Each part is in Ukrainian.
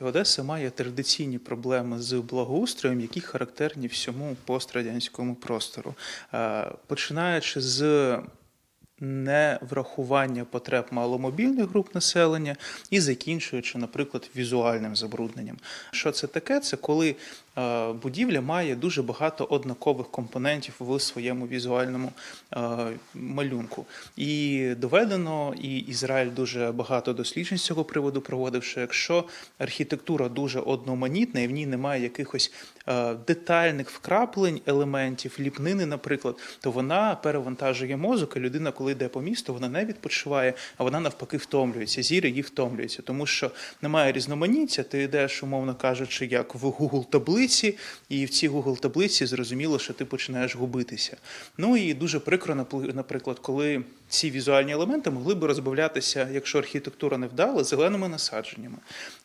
Одеса має традиційні проблеми з благоустроєм, які характерні всьому пострадянському простору. Е, Починаючи з неврахування потреб маломобільних груп населення і закінчуючи, наприклад, візуальним забрудненням. Що це таке? Це коли е, будівля має дуже багато однакових компонентів в своєму візуальному е, малюнку. І доведено, і Ізраїль дуже багато досліджень з цього приводу проводив, що якщо архітектура дуже одноманітна і в ній немає якихось е, детальних вкраплень елементів, ліпнини, наприклад, то вона перевантажує мозок, і людина, коли йде по місту, вона не відпочиває, а вона навпаки втомлюється. Зір її втомлюється, тому що немає різноманіття. Ти йдеш, умовно кажучи, як в Google таблиці, і в цій Google таблиці зрозуміло, що ти починаєш губитися. Ну і дуже прикро, наприклад, коли ці візуальні елементи могли би розбавлятися, якщо архітектура не вдала, зеленими насадженнями.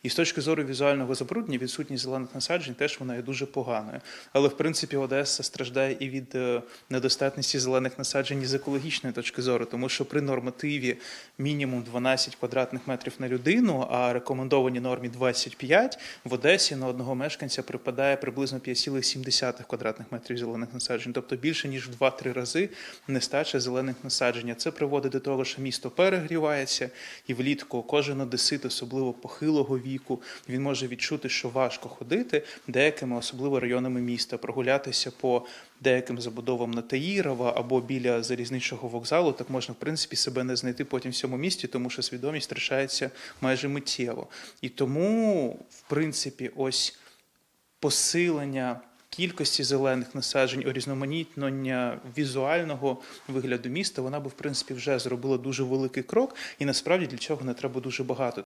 І з точки зору візуального забруднення, відсутність зелених насаджень теж вона є дуже поганою. Але в принципі Одеса страждає і від е, недостатності зелених насаджень з екологічної точки зору, тому що при нормативі мінімум 12 квадратних метрів на людину, а рекомендованій нормі 25, в Одесі на одного мешканця припадає приблизно 5,7 квадратних метрів зелених насаджень, тобто більше ніж в 2-3 рази нестача зелених насаджень. Це приводить до того, що місто перегрівається, і влітку кожен одесит, особливо похилого віку, він може відчути, що важко ходити деякими, особливо районами міста, прогулятися по деяким забудовам на Таїрова або біля залізничного вокзалу. Так можна в принципі себе не знайти потім в цьому місті, тому що свідомість втрачається майже миттєво. І тому, в принципі, ось посилення кількості зелених насаджень, урізноманітнення візуального вигляду міста, вона би в принципі вже зробила дуже великий крок, і насправді для цього не треба дуже багато.